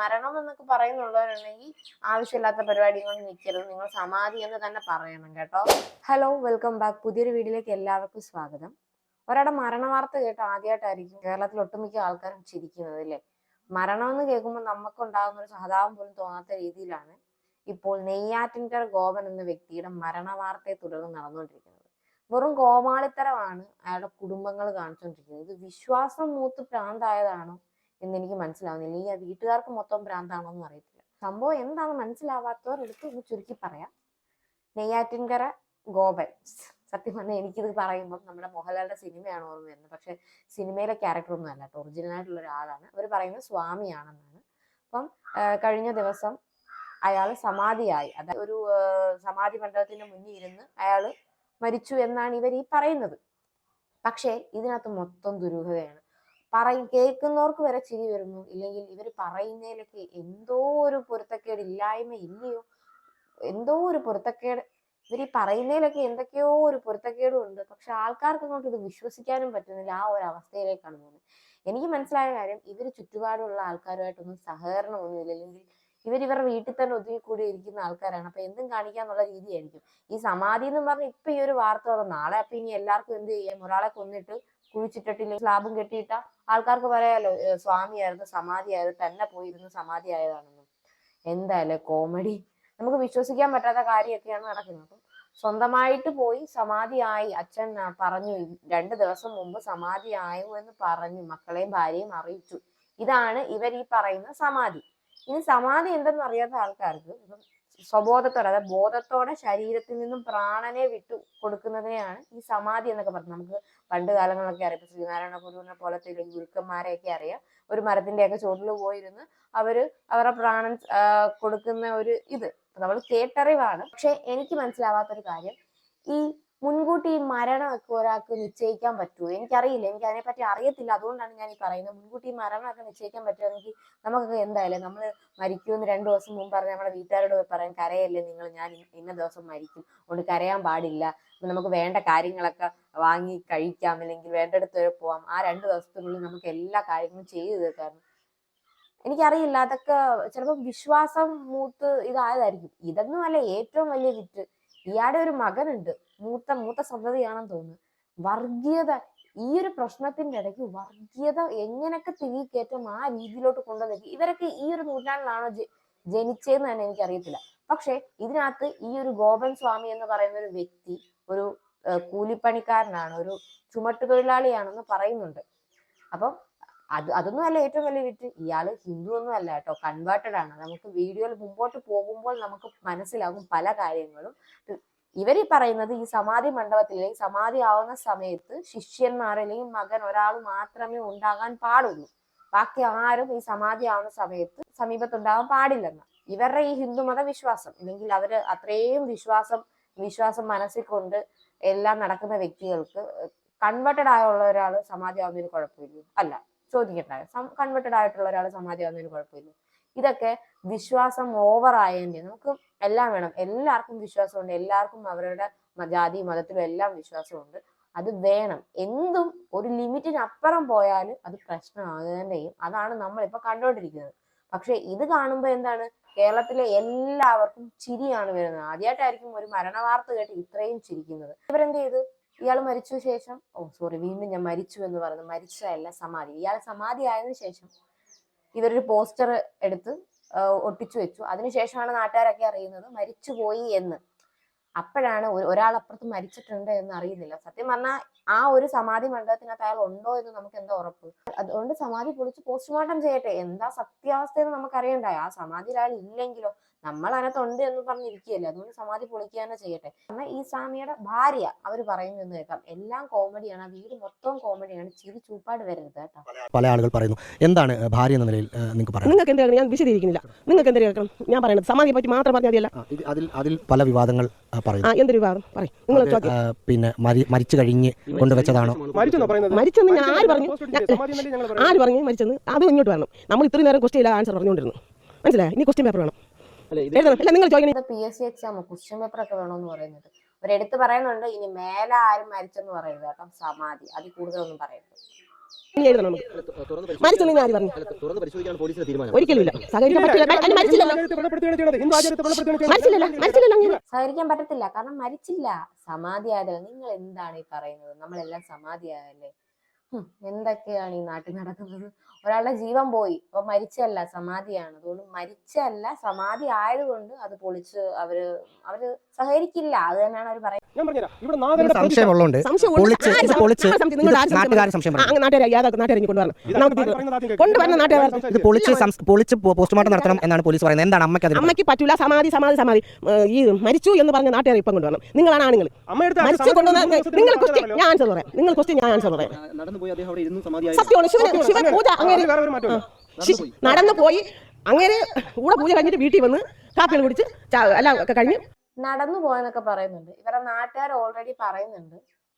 മരണം എന്നൊക്കെ പറയുന്നുള്ളവരുണ്ടെങ്കിൽ ആവശ്യമില്ലാത്ത പരിപാടി കൊണ്ട് നിൽക്കരുത് നിങ്ങൾ സമാധി എന്ന് തന്നെ പറയണം കേട്ടോ. ഹലോ വെൽക്കം ബാക്ക് പുതിയൊരു വീഡിയോയിലേക്ക് എല്ലാവർക്കും സ്വാഗതം. ഒരാളുടെ മരണ വാർത്ത കേട്ട് ആദ്യമായിട്ടായിരിക്കും കേരളത്തിൽ ഒട്ടുമിക്ക ആൾക്കാരും ചിരിക്കുന്നത് അല്ലേ? മരണം എന്ന് കേൾക്കുമ്പോൾ നമുക്കുണ്ടാകുന്ന ഒരു സഹതാപം പോലും തോന്നാത്ത രീതിയിലാണ് ഇപ്പോൾ നെയ്യാറ്റിൻകര ഗോപൻ എന്ന വ്യക്തിയുടെ മരണ വാർത്തയെ തുടർന്ന് നടന്നുകൊണ്ടിരിക്കുന്നത്. വെറും കോമാളിത്തരമാണ് അയാളുടെ കുടുംബങ്ങൾ കാണിച്ചുകൊണ്ടിരിക്കുന്നത്. ഇത് വിശ്വാസം മൂത്ത് ഭ്രാന്തായതാണോ എന്ന് എനിക്ക് മനസ്സിലാവുന്നില്ല. ഈ വീട്ടുകാർക്ക് മൊത്തം ഭ്രാന്താണോ എന്ന് അറിയത്തില്ല. സംഭവം എന്താണെന്ന് മനസ്സിലാവാത്തവർ എടുത്ത് ഒന്ന് ചുരുക്കി പറയാം. നെയ്യാറ്റിൻകര ഗോപൻ. സത്യം പറഞ്ഞാൽ എനിക്കിത് പറയുമ്പോൾ നമ്മുടെ മോഹൻലാലിന്റെ സിനിമയാണ് ഓർമ്മ വരുന്നത്. പക്ഷെ സിനിമയിലെ ക്യാരക്ടർ ഒന്നും അല്ല കേട്ടോ. ഒറിജിനൽ ആയിട്ടുള്ള ഒരാളാണ്. അവർ പറയുന്നത് സ്വാമിയാണെന്നാണ്. അപ്പം കഴിഞ്ഞ ദിവസം അയാൾ സമാധിയായി. അതായത് ഒരു സമാധി മണ്ഡപത്തിന്റെ മുന്നിൽ ഇരുന്ന് അയാൾ മരിച്ചു എന്നാണ് ഇവർ ഈ പറയുന്നത്. പക്ഷേ ഇതിനകത്ത് മൊത്തം ദുരൂഹതയാണ്. പറയും കേൾക്കുന്നവർക്ക് വരെ ചിരി വരുന്നു. ഇല്ലെങ്കിൽ ഇവർ പറയുന്നതിലൊക്കെ എന്തോ ഒരു പൊരുത്തക്കേട് ഇല്ലായ്മ ഇല്ലയോ? എന്തോ ഒരു പൊരുത്തക്കേട്. ഇവർ ഈ പറയുന്നതിലൊക്കെ എന്തൊക്കെയോ ഒരു പൊരുത്തക്കേടും ഉണ്ട്. പക്ഷെ ആൾക്കാർക്ക് അങ്ങോട്ട് ഇത് വിശ്വസിക്കാനും പറ്റുന്നില്ല. ആ ഒരു അവസ്ഥയിലേക്കാണ് പോകുന്നത്. എനിക്ക് മനസ്സിലായ കാര്യം ഇവർ ചുറ്റുപാടുള്ള ആൾക്കാരുമായിട്ടൊന്നും സഹകരണമൊന്നുമില്ല. അല്ലെങ്കിൽ ഇവർ ഇവരുടെ വീട്ടിൽ തന്നെ ഒതുങ്ങിക്കൂടി ഇരിക്കുന്ന ആൾക്കാരാണ്. അപ്പൊ എന്തും കാണിക്കാന്നുള്ള രീതിയായിരിക്കും. ഈ സമാധി എന്ന് പറഞ്ഞ ഇപ്പൊ ഈ ഒരു വാർത്ത നാളെ അപ്പൊ ഇനി എല്ലാവർക്കും എന്ത് ചെയ്യാം? ഒരാളെ കൊന്നിട്ട് കുഴിച്ചിട്ടിട്ടില്ല സ്ലാബും കെട്ടിയിട്ട ആൾക്കാർക്ക് പറയാലോ സ്വാമിയായിരുന്നു സമാധിയായിരുന്നു തന്നെ പോയിരുന്നു സമാധി ആയതാണെന്നും എന്തായാലും കോമഡി. നമുക്ക് വിശ്വസിക്കാൻ പറ്റാത്ത കാര്യമൊക്കെയാണ് നടക്കുന്നത്. സ്വന്തമായിട്ട് പോയി സമാധിയായി അച്ഛൻ പറഞ്ഞു രണ്ടു ദിവസം മുമ്പ് സമാധി ആയു എന്ന് പറഞ്ഞു മക്കളെയും ഭാര്യയും അറിയിച്ചു. ഇതാണ് ഇവർ ഈ പറയുന്ന സമാധി. ഇനി സമാധി എന്തെന്ന് അറിയാത്ത ആൾക്കാർക്ക് ഇപ്പം സ്വബോധത്തോടെ അതായത് ബോധത്തോടെ ശരീരത്തിൽ നിന്നും പ്രാണനെ വിട്ടു കൊടുക്കുന്നതിനെയാണ് ഈ സമാധി എന്നൊക്കെ പറയുന്നത് നമുക്ക് പണ്ട് കാലങ്ങളൊക്കെ അറിയാം. ഇപ്പൊ ശ്രീനാരായണ ഗുരുവിനെ പോലത്തെ ഗുരുക്കന്മാരെയൊക്കെ അറിയാം. ഒരു മരത്തിന്റെയൊക്കെ ചുവട്ടിൽ പോയിരുന്ന് അവർ അവരുടെ പ്രാണൻ കൊടുക്കുന്ന ഒരു ഇത്. നമ്മൾ കേട്ടറിവാണ്. പക്ഷെ എനിക്ക് മനസ്സിലാവാത്തൊരു കാര്യം ഈ മുൻകൂട്ടി മരണമൊക്കെ ഒരാൾക്ക് നിശ്ചയിക്കാൻ പറ്റുമോ എനിക്കറിയില്ല. എനിക്ക് അതിനെപ്പറ്റി അറിയത്തില്ല. അതുകൊണ്ടാണ് ഞാൻ ഈ പറയുന്നത്. മുൻകൂട്ടി മരണമൊക്കെ നിശ്ചയിക്കാൻ പറ്റുമെങ്കിൽ നമുക്കൊക്കെ എന്തായാലും നമ്മൾ മരിക്കുമെന്ന് രണ്ടു ദിവസം മുമ്പ് പറഞ്ഞ് നമ്മുടെ വീട്ടുകാരോട് പറയാൻ കരയല്ലേ നിങ്ങൾ? ഞാൻ ഇന്ന- ദിവസം മരിക്കും. അതുകൊണ്ട് കരയാൻ പാടില്ല. നമുക്ക് വേണ്ട കാര്യങ്ങളൊക്കെ വാങ്ങി കഴിക്കാം. അല്ലെങ്കിൽ വേണ്ടടുത്ത് വരെ പോവാം. ആ രണ്ട് ദിവസത്തിനുള്ളിൽ നമുക്ക് എല്ലാ കാര്യങ്ങളും ചെയ്തു തീർക്കാറുണ്ട് എനിക്കറിയില്ല. അതൊക്കെ ചിലപ്പോൾ വിശ്വാസം മൂത്ത് ഇതായതായിരിക്കും. ഇതൊന്നും അല്ല. ഏറ്റവും വലിയ വിറ്റ്. ഇയാളുടെ ഒരു മകനുണ്ട്. മൂത്ത മൂത്ത സന്തതിയാണെന്ന് തോന്നുന്നു. വർഗീയത ഈ ഒരു പ്രശ്നത്തിന്റെ ഇടയ്ക്ക് വർഗീയത എങ്ങനെയൊക്കെ തിരികെ കയറ്റം ആ രീതിയിലോട്ട് കൊണ്ടുവന്നു ഇവരൊക്കെ ഈ ഒരു നൂറ്റാണ്ടിലാണോ ജനിച്ചതെന്ന് തന്നെ എനിക്കറിയത്തില്ല. പക്ഷെ ഇതിനകത്ത് ഈ ഒരു ഗോപൻ സ്വാമി എന്ന് പറയുന്ന ഒരു വ്യക്തി ഒരു കൂലിപ്പണിക്കാരനാണ് ഒരു ചുമട്ടുതൊഴിലാളിയാണെന്ന് പറയുന്നുണ്ട്. അപ്പം അത് അതൊന്നും അല്ല ഏറ്റവും വലിയ വിറ്റ് ഇയാൾ ഹിന്ദു ഒന്നും അല്ല കേട്ടോ. കൺവേർട്ടഡ് ആണ്. നമുക്ക് വീഡിയോയിൽ മുമ്പോട്ട് പോകുമ്പോൾ നമുക്ക് മനസ്സിലാകും പല കാര്യങ്ങളും. ഇവർ പറയുന്നത് ഈ സമാധി മണ്ഡപത്തിൽ അല്ലെങ്കിൽ സമാധി ആവുന്ന സമയത്ത് ശിഷ്യന്മാർ അല്ലെങ്കിൽ മകൻ ഒരാൾ മാത്രമേ ഉണ്ടാകാൻ പാടുള്ളൂ. ബാക്കി ആരും ഈ സമാധി ആവുന്ന സമയത്ത് സമീപത്തുണ്ടാകാൻ പാടില്ലെന്ന്. ഇവരുടെ ഈ ഹിന്ദുമത വിശ്വാസം അല്ലെങ്കിൽ അവർ അത്രയും വിശ്വാസം വിശ്വാസം മനസ്സിൽ കൊണ്ട് എല്ലാം നടക്കുന്ന വ്യക്തികൾക്ക് കൺവേർട്ടഡ് ആയുള്ള ഒരാൾ സമാധി ആവുന്നതിന് കുഴപ്പമില്ല. അല്ല ചോദിക്കട്ടെ. കൺവേർട്ടഡ് ആയിട്ടുള്ള ഒരാൾ സമാധി ആവുന്നതിന് കുഴപ്പമില്ല. ഇതൊക്കെ വിശ്വാസം ഓവർ ആയതിന്റെ നമുക്ക് എല്ലാം വേണം. എല്ലാവർക്കും വിശ്വാസമുണ്ട്. എല്ലാവർക്കും അവരുടെ ജാതി മതത്തിലും എല്ലാം വിശ്വാസമുണ്ട്. അത് വേണം. എന്തും ഒരു ലിമിറ്റിനപ്പുറം പോയാൽ അത് പ്രശ്നമാകുകയും അതാണ് നമ്മൾ ഇപ്പൊ കണ്ടുകൊണ്ടിരിക്കുന്നത് പക്ഷെ ഇത് കാണുമ്പോൾ എന്താണ്? കേരളത്തിലെ എല്ലാവർക്കും ചിരിയാണ് വരുന്നത്. ആദ്യമായിട്ടായിരിക്കും ഒരു മരണ വാർത്ത കേട്ട് ഇത്രയും ചിരിക്കുന്നത്. ഇവരെന്ത് ചെയ്തു? ഇയാൾ മരിച്ചു ശേഷം ഓ സോറി വീണ്ടും ഞാൻ മരിച്ചു എന്ന് പറഞ്ഞു. മരിച്ചതല്ല സമാധി. ഇയാൾ സമാധി ആയതിനു ശേഷം ഇവരൊരു പോസ്റ്റർ എടുത്ത് ഒട്ടിച്ചു വെച്ചു. അതിനുശേഷമാണ് നാട്ടുകാരൊക്കെ അറിയുന്നത് മരിച്ചുപോയി എന്ന്. അപ്പോഴാണ് ഒരാൾ അപ്പുറത്ത് മരിച്ചിട്ടുണ്ട് എന്ന് അറിയുന്നില്ല. സത്യം പറഞ്ഞാൽ ആ ഒരു സമാധി മണ്ഡപത്തിനകത്ത് അയാൾ ഉണ്ടോ എന്ന് നമുക്ക് എന്താ ഉറപ്പ്? അതുകൊണ്ട് സമാധി പൊളിച്ച് പോസ്റ്റ്മോർട്ടം ചെയ്യട്ടെ. എന്താ സത്യാവസ്ഥ എന്ന് നമുക്ക് അറിയണ്ടായോ ആ സമാധിയിൽ അയാൾ ഇല്ലെങ്കിലോ നമ്മൾ അതിനകത്തുണ്ട് എന്ന് പറഞ്ഞിരിക്കുകയല്ലേ? അതുകൊണ്ട് സമാധി പൊളിക്കുക തന്നെ ചെയ്യട്ടെ. എന്നാൽ ഈ സ്വാമിയുടെ ഭാര്യ അവർ പറയുന്നു കേൾക്കാം. എല്ലാം കോമഡിയാണ് ആ വീട് മൊത്തം കോമഡിയാണ് ചിരി ചൂപ്പാട് വരരുത് കേട്ടോ. പല ആളുകൾ പറയുന്നു. എന്താണ് ഭാര്യ എന്ന നിലയിൽ നിങ്ങൾക്ക് പറയാം നിങ്ങൾക്ക് എന്താ ഞാൻ വിശദീകരിക്കുന്നില്ല. നിങ്ങൾക്ക് എന്താ കേൾക്കണം? ഞാൻ പറയുന്നത് സമാധിയെ പറ്റി മാത്രം പറഞ്ഞാൽ മതിയല്ല. അതിൽ അതിൽ പല വിവാദങ്ങൾ പറയും ആ പറയുന്നു. എന്തൊരു വിവാദം? പറയും. നിങ്ങൾ പിന്നെ മരി- മരിച്ചു കഴിഞ്ഞ് കൊണ്ടുവച്ചതാണോ? മരിച്ചെന്ന് പറയുന്നത്? മരിച്ചെന്ന് ഞാൻ ആര് പറഞ്ഞു? ആര് പറഞ്ഞു മരിച്ചെന്ന്? അത് ഇങ്ങോട്ട് വരണം. നമ്മൾ ഇത്രയും നേരം ക്വസ്റ്റ്യൻ ആൻസർ പറഞ്ഞുകൊണ്ടിരുന്നു. മനസ്സിലായി? ഇനി ക്വസ്റ്റ്യൻ പേപ്പർ വേണം. നിങ്ങൾ ചോദിക്കണേ P S C exam question paper ഒക്കെ വേണമെന്ന് പറയുന്നുണ്ട് അവരെടുത്ത് പറയുന്നുണ്ട് ഇനി മേലെ ആരും മരിച്ചെന്ന് പറയരുത് കേട്ടോ സമാധി അതിൽ കൂടുതലൊന്നും പറയരുത് സഹകരിക്കാൻ പറ്റില്ല മരിച്ചില്ലല്ലോ മരിച്ചില്ലല്ലോ മരിച്ചില്ലല്ലോ അങ്ങനെ പറ്റത്തില്ല കാരണം മരിച്ചില്ല സമാധി ആയതല്ലേ നിങ്ങൾ എന്താണ് ഈ പറയുന്നത് നമ്മളെല്ലാം സമാധി ആയല്ലേ എന്തൊക്കെയാണ് ഈ നാട്ടിൽ നടക്കുന്നത്? ഒരാളുടെ ജീവൻ പോയി. അപ്പൊ മരിച്ചല്ല സമാധിയാണ്. അതുകൊണ്ട് മരിച്ചല്ല സമാധി ആയതുകൊണ്ട് അത് പൊളിച്ച് അവർ അവർ സഹകരിക്കില്ല. അത് തന്നെയാണ് അവർ പറയുന്നത്. സംശയമുള്ളതുകൊണ്ട് സംശയം പൊളിച്ച് പോസ്റ്റ്മോർട്ടം നടത്തണം എന്നാണ് പോലീസ് പറയുന്നത്. എന്താണ് അമ്മയ്ക്ക് അതിന് അമ്മയ്ക്ക് പറ്റൂല. സമാധി സമാധി സമാധി. ഈ മരിച്ചു എന്ന് പറഞ്ഞ നാട്ടുകാർ ഇപ്പം കൊണ്ടുവരണം. നിങ്ങളാണ് ആണുങ്ങൾ മരിച്ചു കൊണ്ടുവന്ന നിങ്ങൾ ക്വസ്റ്റ്യൻ ഞാൻ ആൻസർ പറയാം. നിങ്ങൾ ക്വസ്റ്റ്യൻ ഞാൻ ആൻസർ പറയാം. പോയി അദ്ദേഹം അവിടെ ഇരുന്നു സമാധിയായി. സത്യമാണ് ശിവന് ശിവൻ പൂജ അങ്ങനെ വേറെ ഒരു മാറ്റമില്ല നടന്നു പോയി അങ്ങനെ കൂടെ പൂജ കഴിഞ്ഞിട്ട് വീട്ടിൽ വന്ന് കാപ്പികൾ കുടിച്ച് എല്ലാം ഒക്കെ കഴിഞ്ഞ് നടന്നു പോയെന്നൊക്കെ പറയുന്നുണ്ട്. ഇവരുടെ നാട്ടുകാർ ഓൾറെഡി പറയുന്നുണ്ട്.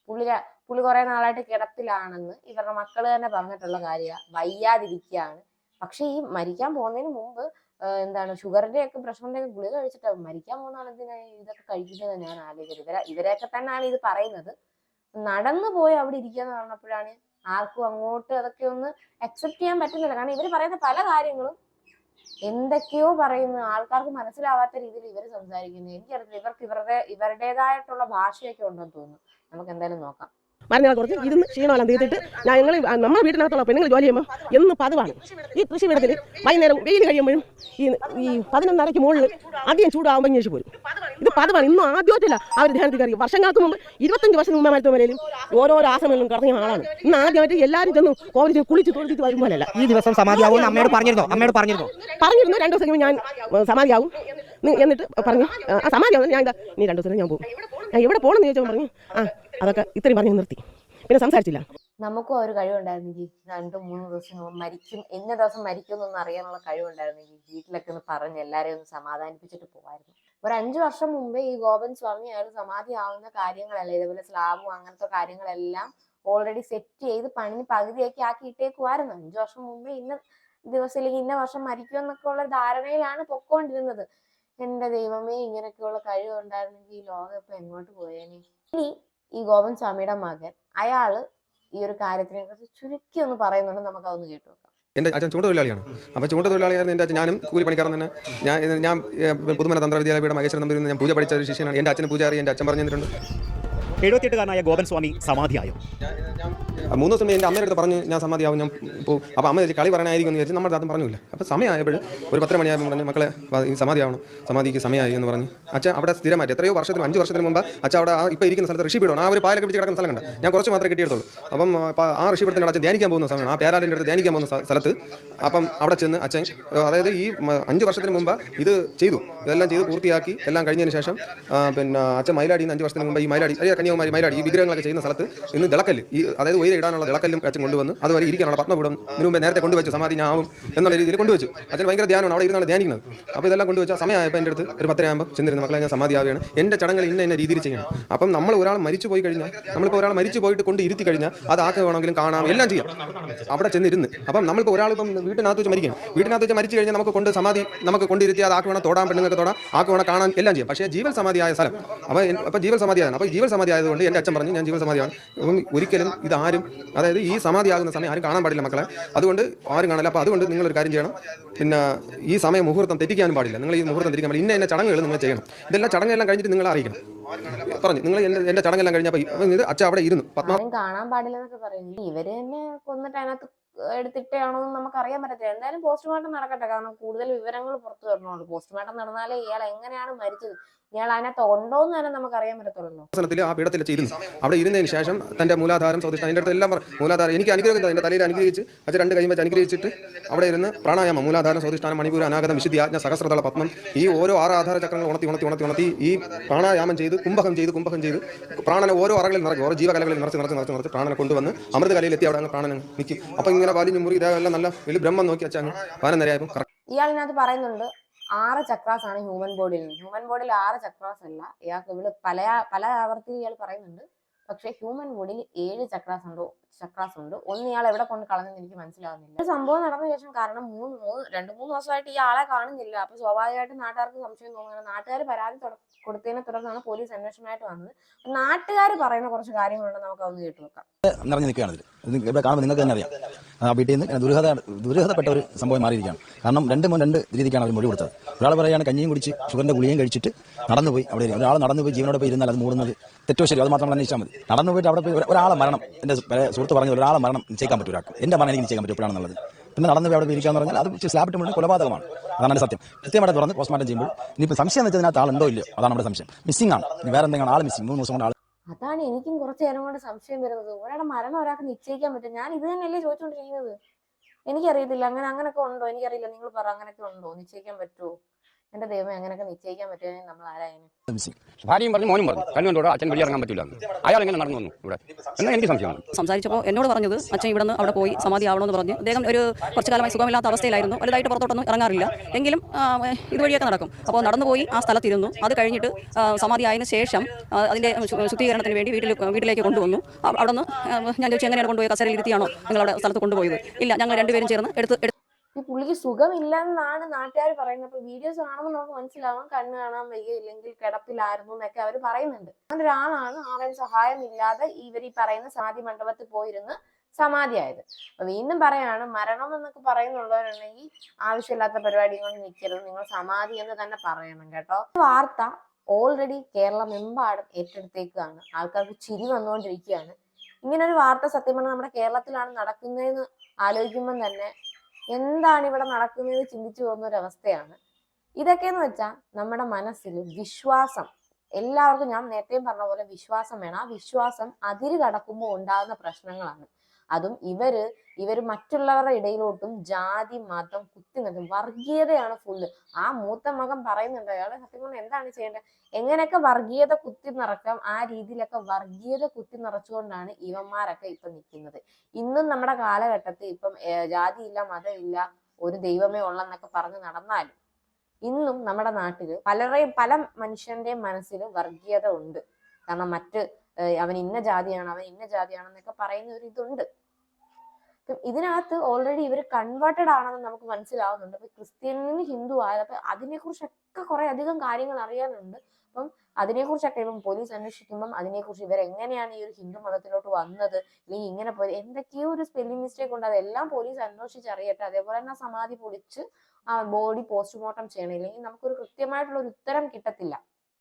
പുള്ളി പുള്ളി കുറെ നാളായിട്ട് കിടപ്പിലാണെന്ന്. ഇവരുടെ മക്കൾ തന്നെ പറഞ്ഞിട്ടുള്ള കാര്യമാണ് വയ്യാതിരിക്കുകയാണ് പക്ഷെ ഈ മരിക്കാൻ പോകുന്നതിന് മുമ്പ് എന്താണ് ഷുഗറിന്റെ ഒക്കെ പ്രശ്നത്തിന്റെ ഒക്കെ ഗുളിക കഴിച്ചിട്ട് മരിക്കാൻ പോകുന്ന ആളെന്തിനാ ഇതൊക്കെ കഴിക്കുന്നത് ഞാൻ ആലോചിക്കുന്നത് ഇവരെ ഇവരെയൊക്കെ തന്നെയാണ് ഇത് പറയുന്നത്. നടന്നു പോയി അവിടെ ഇരിക്കാന്ന് പറഞ്ഞപ്പോഴാണ് ആർക്കും അങ്ങോട്ട് അതൊക്കെ ഒന്ന് അക്സെപ്റ്റ് ചെയ്യാൻ പറ്റുന്നില്ല. കാരണം ഇവർ പറയുന്ന പല കാര്യങ്ങളും എന്തൊക്കെയോ പറയുന്നു ആൾക്കാർക്ക് മനസ്സിലാവാത്ത രീതിയിൽ ഇവർ സംസാരിക്കുന്നു. എനിക്കറിയില്ല ഇവർക്ക് ഇവരുടെ ഇവരുടേതായിട്ടുള്ള ഭാഷയൊക്കെ ഉണ്ടെന്ന് തോന്നുന്നു. നമുക്ക് എന്തായാലും നോക്കാം. മരുന്നുകളെ കുറച്ച് ഇരുന്ന് ക്ഷീണമെല്ലാം തീർത്തിട്ട് ഞാൻ ഞങ്ങൾ നമ്മുടെ വീട്ടിനകത്തുള്ള പെണ്ണുങ്ങൾ ജോലി ചെയ്യുമ്പോൾ എന്ന് പതിവാണ്. ഈ കൃഷിയിടത്തിൽ വൈകുന്നേരം വെയിൽ കഴിയുമ്പോഴും ഈ ഈ പതിനൊന്നരയ്ക്ക് മുകളിൽ അധികം ചൂടാകുമ്പോൾ ഇങ്ങനെ പോരും. ഇത് പതിവാണ്. ഇന്നും ആദ്യമായിട്ടില്ല അവർ ധ്യാനത്തിൽ കയറി. വർഷങ്ങൾക്ക് മുമ്പ് ഇരുപത്തഞ്ച് വർഷം മുമ്പ് മരുത്തുമലയിലും ഓരോരോ ആശ്രമങ്ങളിലും കറങ്ങിയ ആളാണ്. ഇന്ന് ആദ്യമായിട്ട് എല്ലാവരും ചെന്ന് കോവിഡ് കുളിച്ച് തൊഴിച്ചിട്ട് വരുമ്പോഴല്ല ഈ ദിവസം സമാധിയാവും അമ്മയോട് പറഞ്ഞിരുന്നു? അമ്മയോട് പറഞ്ഞിരുന്നു? പറഞ്ഞിരുന്നു. രണ്ടു ദിവസം ഞാൻ സമാധിയാവും. എന്നിട്ട് പറഞ്ഞു ആ, ആ സമാധിയാവും. ഞാൻ ഇതാ ഇനി രണ്ട് ദിവസം ഞാൻ പോകും ഞാൻ എവിടെ പോകണമെന്ന് ചോദിച്ചാൽ പറഞ്ഞു ആ അതൊക്കെ ഇത്രയും പറഞ്ഞു നിർത്തി. പിന്നെ സംസാരിച്ചില്ല. നമുക്കും ഒരു കഴിവുണ്ടായിരുന്നെങ്കിൽ രണ്ട് മൂന്ന് ദിവസം മരിക്കും. എന്ന ദിവസം മരിക്കും എന്നൊന്നും അറിയാനുള്ള കഴിവുണ്ടായിരുന്നെങ്കിൽ വീട്ടിലൊക്കെ ഒന്ന് പറഞ്ഞ് എല്ലാരെയും ഒന്ന് സമാധാനിപ്പിച്ചിട്ട് പോകായിരുന്നു ഒരു അഞ്ചു വർഷം മുമ്പേ ഈ ഗോപൻ സ്വാമി അയാൾ സമാധി ആവുന്ന കാര്യങ്ങളല്ല ഇതേപോലെ സ്ലാബും അങ്ങനത്തെ കാര്യങ്ങളെല്ലാം ഓൾറെഡി സെറ്റ് ചെയ്ത് പണിന് പകുതിയൊക്കെ ആക്കി ഇട്ടേക്കുമായിരുന്നു അഞ്ചു വർഷം മുമ്പേ ഇന്ന ദിവസം അല്ലെങ്കിൽ ഇന്ന വർഷം മരിക്കും എന്നൊക്കെ ഉള്ള ധാരണയിലാണ് പൊക്കോണ്ടിരുന്നത്. എന്റെ ദൈവമേ ഇങ്ങനെയൊക്കെയുള്ള കഴിവുണ്ടായിരുന്നെങ്കിൽ ഈ ലോകം ഇപ്പൊ എങ്ങോട്ട് പോയേനെ? ഇനി ഈ ഗോപൻ സ്വാമിയുടെ മകൻ അയാൾ ഈ ഒരു കാര്യത്തിനെ കുറിച്ച് ചുരുക്കി ഒന്ന് പറയുന്നുണ്ട് നമുക്ക് അതൊന്ന് കേട്ടു നോക്കാം. എന്റെ അച്ഛൻ അപ്പൊ അപ്പോൾ ചൂണ്ടതൊഴിലാളിയായിരുന്നു എന്റെ അച്ഛൻ ഞാനും കൂലി പണിക്കാരൻ തന്നെ. ഞാൻ ഞാൻ പുതുമന തന്ത്ര വിദ്യാലയയുടെ മഹേശ്വരൻ നമ്പരിൽ നിന്ന് ഞാൻ പൂജ പഠിച്ച ഒരു ശിഷ്യനാണ്. എന്റെ അച്ഛന് പൂജ അറിയാൻ എന്റെ അച്ഛൻ പറഞ്ഞു തന്നിട്ടുണ്ട് എഴുപത്തിയെട്ടുകാരനായ ഗോപൻ സ്വാമി സമാധിയായോ? മൂന്ന് ദിവസം എന്റെ അമ്മയുടെ അടുത്ത് പറഞ്ഞു ഞാൻ സമ്മതിയാവും ഞാൻ പോകും അപ്പോൾ അമ്മ കളി പറയാനായിരിക്കും എന്ന് വിചാരിച്ചു നമ്മുടെ അതും പറഞ്ഞില്ല അപ്പോൾ സമയമായപ്പോൾ ഒരു പത്തര മണിയായപ്പോൾ പറഞ്ഞു മക്കളെ സമാധിയാവണം. സമാധിക്ക് സമയമായി എന്ന് പറഞ്ഞു. അച്ഛ അവിടെ സ്ഥിരമായിട്ട് എത്രയോ വർഷത്തിന് അഞ്ച് വർഷത്തിന് മുമ്പ് അച്ഛ അവിടെ ഇപ്പോൾ ഇരിക്കുന്ന സ്ഥലത്ത് ഋഷിപീഠമാണ് ആ ഒരു പാലൊക്കെ പിടിച്ച് കിടക്കുന്ന സ്ഥലം കണ്ട. ഞാൻ കുറച്ച് മാത്രമേ കിട്ടിയെടുത്തുള്ളൂ അപ്പം ആ, ഋഷി ആ ഋഷിപീഠത്തിന്റെ അച്ഛൻ ധ്യാനിക്കാൻ പോകുന്ന സമയമാണ്. ആ പേരാലിന്റെ അടുത്ത് ധ്യാനിക്കാൻ പോകുന്ന സ്ഥലത്ത്. അപ്പം അവിടെ ചെന്ന് അച്ഛൻ അതായത് ഈ അഞ്ച് വർഷത്തിന് മുമ്പ് ഇത് ചെയ്തു. ഇതെല്ലാം ചെയ്ത് പൂർത്തിയാക്കി. എല്ലാം കഴിഞ്ഞതിന് ശേഷം പിന്നെ അച്ഛൻ മൈലാടി അഞ്ച് വർഷത്തിന് മുമ്പ് ഈ മൈലാടി അയ്യ കന്യാകുമാരി മൈലാടി ഈ വിഗ്രഹങ്ങളൊക്കെ ചെയ്യുന്ന സ്ഥലത്ത് ഇന്ന് തിളക്കൽ ഈ അതായത് ഉയരെ ഇടാനുള്ള ഇളക്കല്ലും അച്ഛൻ കൊണ്ടുവന്ന് അതുവരെ ഇരിക്കാനുള്ള പത്മപീഠം ഇതിനു മുമ്പേ നേരത്തെ കൊണ്ടുവച്ചു സമാധി ഞാവും എന്നുള്ള രീതിയിൽ കൊണ്ടുവച്ചു. അച്ഛൻ ഭയങ്കര ധ്യാനമാണ് അവിടെ ഇരുന്നാണ് ധ്യാനിക്കുന്നത്. അപ്പോൾ ഇതെല്ലാം കൊണ്ടുവച്ച സമയമായപ്പോൾ എന്റെ അടുത്ത് ഒരു പത്തരയാകുമ്പോൾ ചെന്നിരുന്ന. മക്കളെ ഞാൻ സമാധിയാവുകയാണ്. എന്റെ ചടങ്ങൾ ഇന്ന എന്നെ രീതിയിൽ ചെയ്യണം. അപ്പം നമ്മൾ ഒരാൾ മരിച്ചു പോയി കഴിഞ്ഞാൽ നമ്മളിപ്പോൾ ഒരാൾ മരിച്ചു പോയിട്ട് കൊണ്ട് ഇരുത്തി കഴിഞ്ഞാൽ അത് ആക്കുകയാണെങ്കിലും കാണാം എല്ലാം ചെയ്യാം. അവിടെ ചെന്നിരുന്ന്. അപ്പം നമ്മളിപ്പോൾ ഒരാൾ ഇപ്പം വീട്ടിനകത്ത് വെച്ച് മരിക്കണം. വീട്ടിനകത്ത് വെച്ച് മരിച്ചു കഴിഞ്ഞാൽ നമുക്ക് കൊണ്ട് സമാധി നമുക്ക് കൊണ്ടിരുത്തി അത് ആക്കുവേണം തൊടാൻ പെണ്ണുങ്ങൾക്ക് തൊടാം ആക്കുവേണം കാണാൻ എല്ലാം ചെയ്യും. പക്ഷേ ജീവൽ സമാധിയായ സ്ഥലം. അപ്പോൾ അപ്പോൾ ജീവൽ സമാധിയാണ്. അപ്പോൾ ജീവൽ സമാധി ആയതുകൊണ്ട് എന്റെ അച്ഛൻ പറഞ്ഞു ഞാൻ ജീവൽ സമാധിയാണ്. ഒരിക്കലും ഇതാരും അതായത് ഈ സമാധിയാകുന്ന സമയം ആരും കാണാൻ പാടില്ല മക്കളെ. അതുകൊണ്ട് ആരും കാണില്ല അപ്പോൾ അതുകൊണ്ട് നിങ്ങൾ ഒരു കാര്യം ചെയ്യണം. പിന്നെ ഈ സമയം മുഹൂർത്തം തെറ്റിക്കാനും പാടില്ല. നിങ്ങൾ ഈ മുഹൂർത്തം തെറ്റിക്കാൻ പാടില്ല. ഇന്ന ഇന്ന ചടങ്ങുകൾ നിങ്ങൾ ചെയ്യണം. ഇതെല്ലാം ചടങ്ങെല്ലാം കഴിഞ്ഞിട്ട് നിങ്ങൾ അറിയിക്കണം. പറഞ്ഞു. നിങ്ങൾ എന്റെ ചടങ്ങെല്ലാം കഴിഞ്ഞപ്പോൾ ഇത് അവിടെ ഇരുന്നു. കാണാൻ പാടില്ല എന്നൊക്കെ പറയുന്നു. ഇവർ തന്നെ കൊന്നിട്ട് അതിനകത്ത് എടുത്തിട്ടാണോ എന്ന് നമുക്ക് അറിയാൻ പറ്റത്തില്ല. എന്തായാലും പോസ്റ്റ്മോർട്ടം നടക്കട്ടെ. കാരണം കൂടുതൽ വിവരങ്ങൾ പുറത്തു വരണമല്ലോ പോസ്റ്റ്മോർട്ടം നടന്നാലേ ഇയാൾ എങ്ങനെയാണ് മരിച്ചത്? ഇയാൾ അതിനകത്ത് ഉണ്ടോ എന്ന് തന്നെ നമുക്ക് അറിയാൻ പറ്റത്തുള്ളൂ ആ പീഠത്തിൽ ഇരുന്നു അവിടെ ഇരുന്നതിന് ശേഷം തന്റെ മൂലാധാരം സ്വദിഷ്ടം അതിന്റെ അടുത്ത് എല്ലാം മൂലാധാരം എനിക്ക് അനുഗ്രഹിക്കുന്നത് എന്റെ തലയിൽ അനുഗ്രഹിച്ച് അച്ഛൻ രണ്ട് കൈ വെച്ച് അനുഗ്രഹിച്ചിട്ട് അവിടെ ഇരുന്ന് പ്രാണായാമം മൂലാധാരം സ്വദിഷ്ടാനം മണിപൂർ അനാഗതം വിശുദ്ധി ആജ്ഞ സഹസ്രതള പത്മം ഈ ഓരോ ആറ് ആധാര ചക്രങ്ങൾ ഉണർത്തി ഉണർത്തി ഉണർത്തി ഉണർത്തി ഈ പ്രാണായാമം ചെയ്ത് കുംഭകം ചെയ്ത് കുംഭകം ചെയ്ത് പ്രാണനെ ഓരോ അറകളിൽ നിറയ്ക്കും ഓരോ ജീവകലകളിൽ നിറച്ച് നിറച്ച് നിറച്ച് നിറച്ച് പ്രാണനെ കൊണ്ടുവന്ന് അമൃതകലയിൽ എത്തി അവിടെ അങ്ങ് പ്രാണൻ നിൽക്കും അപ്പം ഇങ്ങനെ വലിഞ്ഞു മുറി ഇതെല്ലാം നല്ല വലിയ ബ്രഹ്മം നോക്കി വെച്ചാൽ പതിനൊന്നരയായപ്പോൾ കറക്റ്റ് ഇയാളിനകത്ത് പറയുന്നുണ്ട് ആറ് ചക്രാസ് ആണ് ഹ്യൂമൻ ബോഡിയിൽ ഹ്യൂമൻ ബോഡിയിൽ ആറ് ചക്രാസ് അല്ല. ഇയാൾക്ക് ഇവിടെ പല പല ആവർത്തി ഇയാൾ പറയുന്നുണ്ട്. പക്ഷെ ഹ്യൂമൻ ബോഡിയിൽ ഏഴ് ചക്രാസ് ഉണ്ടോ ചക്രാസ് ഉണ്ട്. ഒന്ന് ഇയാൾ എവിടെ കൊണ്ട് കളഞ്ഞെന്ന് എനിക്ക് മനസ്സിലാവുന്നില്ല. ഒരു സംഭവം നടന്ന ശേഷം കാരണം മൂന്ന് മൂന്ന് രണ്ട് മൂന്ന് ദിവസമായിട്ട് ഈ ആളെ കാണുന്നില്ല. അപ്പൊ സ്വാഭാവികമായിട്ടും നാട്ടുകാർക്ക് സംശയം തോന്നുന്നത് നാട്ടുകാർ പരാതി തുട- കൊടുത്തതിനെ തുടർന്നാണ് പോലീസ് അന്വേഷണമായിട്ട് വന്നത്. നാട്ടുകാർ പറയുന്ന കുറച്ച് കാര്യങ്ങളുണ്ട് നമുക്ക് അതൊന്ന് കേട്ടു നോക്കാം. നിങ്ങൾക്ക് തന്നെ അറിയാം. വീട്ടിൽ നിന്ന് ദുരൂഹത ദുരൂഹതപ്പെട്ട ഒരു സംഭവം മാറിയിരിക്കുകയാണ്. കാരണം രണ്ട് മൂന്ന് രണ്ട് രീതിക്കാണ് അവർ മൊഴി കൊടുത്തത്. ഒരാൾ പറയുകയാണ് കഞ്ഞിയും കുടിച്ച് ഷുഗറിന്റെ ഗുളിയും കഴിച്ചിട്ട് നടന്നുപോയി അവിടെ ഒരാൾ ഒരാൾ നടന്നുപോയി ജീവനോടെ പോയി ഇരുന്നാൽ അത് മൂടുന്നത് തെറ്റോ ശരി അത് മാത്രം അന്വേഷിച്ചാൽ മതി. നടന്നു പോയിട്ട് അവിടെ പോയി ഒരു- ഒരാളെ മരണം എന്റെ സുഹൃത്ത് പറഞ്ഞു ഒരാളെ മരണം നിശ്ചയിക്കാൻ പറ്റും ഒരാൾക്ക്. എന്റെ മരണം എനിക്ക് നിശ്ചയിക്കാൻ പറ്റും എപ്പോഴാണെന്നുള്ളത്. പിന്നെ നടന്നു പോയി അവിടെ പോയി ഇരിക്കാന്ന് പറഞ്ഞാൽ അത് സ്ലാബിട്ട് കൊലപാതകമാണ്. അതാണ് സത്യം. കൃത്യമായിട്ട് തുറന്ന് പോസ്റ്റ്മോർട്ടം ചെയ്യുമ്പോൾ ഇനിയിപ്പോൾ സംശയം എന്ന് വെച്ചാൽ ഇതിനകത്ത് ആളുണ്ടോ ഇല്ലയോ? അതാണ് നമ്മുടെ സംശയം. മിസ്സിംഗ് ആണ്. ഇനി വേറെ എന്തെങ്കിലും ആൾ മിസ്സിംഗ് മൂന്ന് ദിവസം കൊണ്ട് ആൾ അതാണ് എനിക്കും കുറച്ച് നേരം കൊണ്ട് സംശയം വരുന്നത്. ഒരാളുടെ മരണം ഒരാൾക്ക് നിശ്ചയിക്കാൻ പറ്റും. ഞാൻ ഇത് തന്നെയല്ലേ ചോദിച്ചുകൊണ്ടിരിക്കുന്നത് എനിക്കറിയത്തില്ല. അങ്ങനെ അങ്ങനെയൊക്കെ ഉണ്ടോ? എനിക്കറിയില്ല. നിങ്ങൾ പറ അങ്ങനെയൊക്കെ ഉണ്ടോ? നിശ്ചയിക്കാൻ പറ്റുമോ എന്റെ ദൈവമേ അങ്ങനെയൊക്കെ നിശ്ചയിക്കാൻ പറ്റുമെങ്കിൽ നമ്മൾ ആരായാലും. ഭാര്യയും പറഞ്ഞു മോനും പറഞ്ഞു. കണ്ണുകൊണ്ടോടെ അച്ഛൻ വെളിയിറങ്ങാൻ പറ്റില്ല അയാൾ എങ്ങനെ നടന്നു വന്നു ഇവിടെ. എന്നാ എനിക്ക് സംശയമാണ്? സംസാരിച്ചപ്പോൾ എന്നോട് പറഞ്ഞത് അച്ഛൻ ഇവിടെ നിന്ന് അവിടെ പോയി സമാധി ആവണമെന്ന് പറഞ്ഞു. അദ്ദേഹം ഒരു കുറച്ച് കാലമായി സുഖമില്ലാത്ത അവസ്ഥയിലായിരുന്നു. വലുതായിട്ട് പുറത്തോട്ടൊന്നും ഇറങ്ങാറില്ല. എങ്കിലും ഇതുവഴിയൊക്കെ നടക്കും. അപ്പോൾ നടന്നുപോയി ആ സ്ഥലത്തിരുന്നു. അത് കഴിഞ്ഞിട്ട് സമാധി ആയതിനു ശേഷം അതിന്റെ ശുദ്ധീകരണത്തിന് വേണ്ടി വീട്ടിൽ വീട്ടിലേക്ക് കൊണ്ടുവന്നു. അവിടെ നിന്ന് ഞാൻ ചോദിച്ചു എങ്ങനെയാണ് കൊണ്ടുപോയി കസരയിൽ ഇരുത്തിയാണോ നിങ്ങൾ അവിടെ സ്ഥലത്ത് കൊണ്ടുപോയത്? ഇല്ല ഞങ്ങൾ രണ്ടുപേരും ചേർന്ന് എടുത്ത് എടുത്ത് ഈ പുള്ളിക്ക് സുഖമില്ലെന്നാണ് നാട്ടുകാർ പറയുന്നത്. അപ്പൊ വീഡിയോസ് കാണുമ്പോൾ നമുക്ക് മനസ്സിലാവും കണ്ണ് കാണാൻ വയ്യ ഇല്ലെങ്കിൽ കിടപ്പിലായിരുന്നു എന്നൊക്കെ അവർ പറയുന്നുണ്ട്. അങ്ങനെ ഒരാളാണ് ആരും സഹായമില്ലാതെ ഇവർ ഈ പറയുന്ന സമാധി മണ്ഡപത്തിൽ പോയിരുന്ന് സമാധിയായത്. അപ്പൊ വീണ്ടും പറയാണ് മരണം എന്നൊക്കെ പറയുന്നുള്ളവരുണ്ടെങ്കിൽ ആവശ്യമില്ലാത്ത പരിപാടി കൊണ്ട് നിൽക്കരുത്. നിങ്ങൾ സമാധി എന്ന് തന്നെ പറയണം കേട്ടോ. വാർത്ത ഓൾറെഡി കേരളമെമ്പാടും ഏറ്റെടുത്തേക്കാണ്. ആൾക്കാർക്ക് ചിരി വന്നുകൊണ്ടിരിക്കുകയാണ്. ഇങ്ങനെ ഒരു വാർത്ത സത്യം പറഞ്ഞാൽ നമ്മുടെ കേരളത്തിലാണ് നടക്കുന്നതെന്ന് ആലോചിക്കുമ്പോൾ തന്നെ എന്താണ് ഇവിടെ നടക്കുന്നത് ചിന്തിച്ചു പോകുന്ന ഒരു അവസ്ഥയാണ്. ഇതൊക്കെയെന്ന് വെച്ചാൽ നമ്മുടെ മനസ്സിൽ വിശ്വാസം. എല്ലാവർക്കും ഞാൻ നേരത്തെയും പറഞ്ഞ പോലെ വിശ്വാസം വേണം. ആ വിശ്വാസം അതിര് കടക്കുമ്പോൾ ഉണ്ടാകുന്ന പ്രശ്നങ്ങളാണ്. അതും ഇവർ ഇവർ മറ്റുള്ളവരുടെ ഇടയിലോട്ടും ജാതി മതം കുത്തി നിൽക്കും. വർഗീയതയാണ് ഫുള്ള് ആ മൂത്ത മകൻ പറയുന്നുണ്ട് അയാളെ സത്യം പറഞ്ഞാൽ എന്താണ് ചെയ്യേണ്ടത് എങ്ങനെയൊക്കെ വർഗീയത കുത്തി നിറക്കാം ആ രീതിയിലൊക്കെ വർഗീയത കുത്തി നിറച്ചുകൊണ്ടാണ് ഇവന്മാരൊക്കെ ഇപ്പൊ നിൽക്കുന്നത് ഇന്നും നമ്മുടെ കാലഘട്ടത്തിൽ ഇപ്പം ജാതിയില്ല മതമില്ല ഒരു ദൈവമേ ഉള്ളെന്നൊക്കെ പറഞ്ഞ് നടന്നാലും ഇന്നും നമ്മുടെ നാട്ടിൽ പലരെയും പല മനുഷ്യന്റെയും മനസ്സിൽ വർഗീയത ഉണ്ട്. കാരണം മറ്റ് അവൻ ഇന്ന ജാതിയാണ് അവൻ ഇന്ന ജാതിയാണെന്നൊക്കെ പറയുന്ന ഒരു ഇതുണ്ട്. ഇതിനകത്ത് ഓൾറെഡി ഇവർ കൺവേർട്ടഡ് ആണെന്ന് നമുക്ക് മനസ്സിലാവുന്നുണ്ട്. അപ്പൊ ക്രിസ്ത്യനിൽ ഹിന്ദു ആയത്. അപ്പൊ അതിനെക്കുറിച്ചൊക്കെ കുറെ അധികം കാര്യങ്ങൾ അറിയാനുണ്ട്. അപ്പം അതിനെക്കുറിച്ചൊക്കെ ഇപ്പം പോലീസ് അന്വേഷിക്കുമ്പം അതിനെക്കുറിച്ച് ഇവർ എങ്ങനെയാണ് ഈ ഒരു ഹിന്ദു മതത്തിലോട്ട് വന്നത്? അല്ലെങ്കിൽ ഇങ്ങനെ പോയി എന്തൊക്കെയോ ഒരു സ്പെല്ലിംഗ് മിസ്റ്റേക്ക് ഉണ്ട്. അതെല്ലാം പോലീസ് അന്വേഷിച്ചറിയട്ടെ. അതേപോലെ തന്നെ സമാധി പൊളിച്ച് ആ ബോഡി പോസ്റ്റ്മോർട്ടം ചെയ്യണം. ഇല്ലെങ്കിൽ നമുക്കൊരു കൃത്യമായിട്ടുള്ള ഒരു ഉത്തരം കിട്ടത്തില്ല.